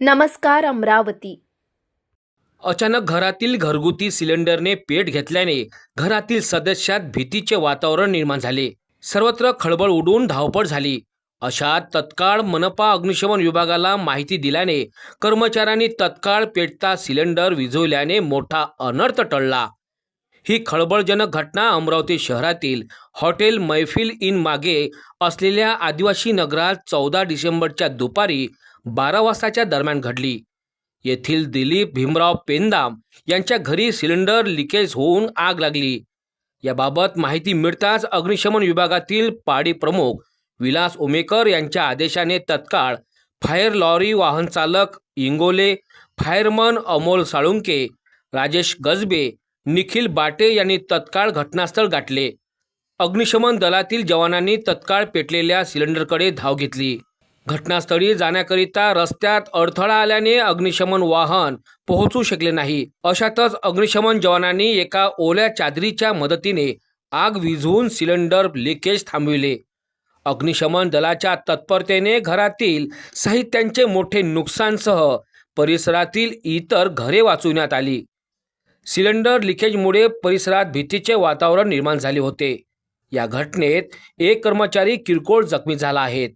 नमस्कार अमरावती. अचानक घरातील घरगुती सिलेंडरने पेट घेतल्याने घरातील सदस्यात भीतीचे वातावरण निर्माण झाले. सर्वत्र खळबळ उडून धावपळ झाली. अशा तत्काळ मनपा अग्निशमन विभागाला माहिती दिल्याने कर्मचाऱ्यांनी तत्काळ पेटता सिलेंडर विझवल्याने मोठा अनर्थ टळला. ही खळबळजनक घटना अमरावती शहरातील हॉटेल मैफिल इन मागे असलेल्या आदिवासी नगरात चौदा डिसेंबरच्या दुपारी बारा वाजताच्या दरम्यान घडली. येथील दिलीप भीमराव पेंदाम यांच्या घरी सिलेंडर लिकेज होऊन आग लागली. याबाबत माहिती मिळताच अग्निशमन विभागातील पाडी प्रमुख विलास उमेकर यांच्या आदेशाने तत्काळ फायर लॉरी वाहन चालक इंगोले फायरमन अमोल साळुंके राजेश गजबे निखिल बाटे यांनी तत्काळ घटनास्थळ गाठले. अग्निशमन दलातील जवानांनी तत्काळ पेटलेल्या सिलेंडरकडे धाव घेतली. घटनास्थळी जाण्याकरिता रस्त्यात अडथळा आल्याने अग्निशमन वाहन पोहोचू शकले नाही. अशातच अग्निशमन जवानांनी एका ओल्या चादरीच्या मदतीने आग विझवून सिलेंडर लिकेज थांबविले. अग्निशमन दलाच्या तत्परतेने घरातील साहित्यांचे मोठे नुकसानसह परिसरातील इतर घरे वाचवण्यात आली. सिलेंडर लिकेजमुळे परिसरात भीतीचे वातावरण निर्माण झाले होते. या घटनेत एक कर्मचारी किरकोळ जखमी झाला आहे.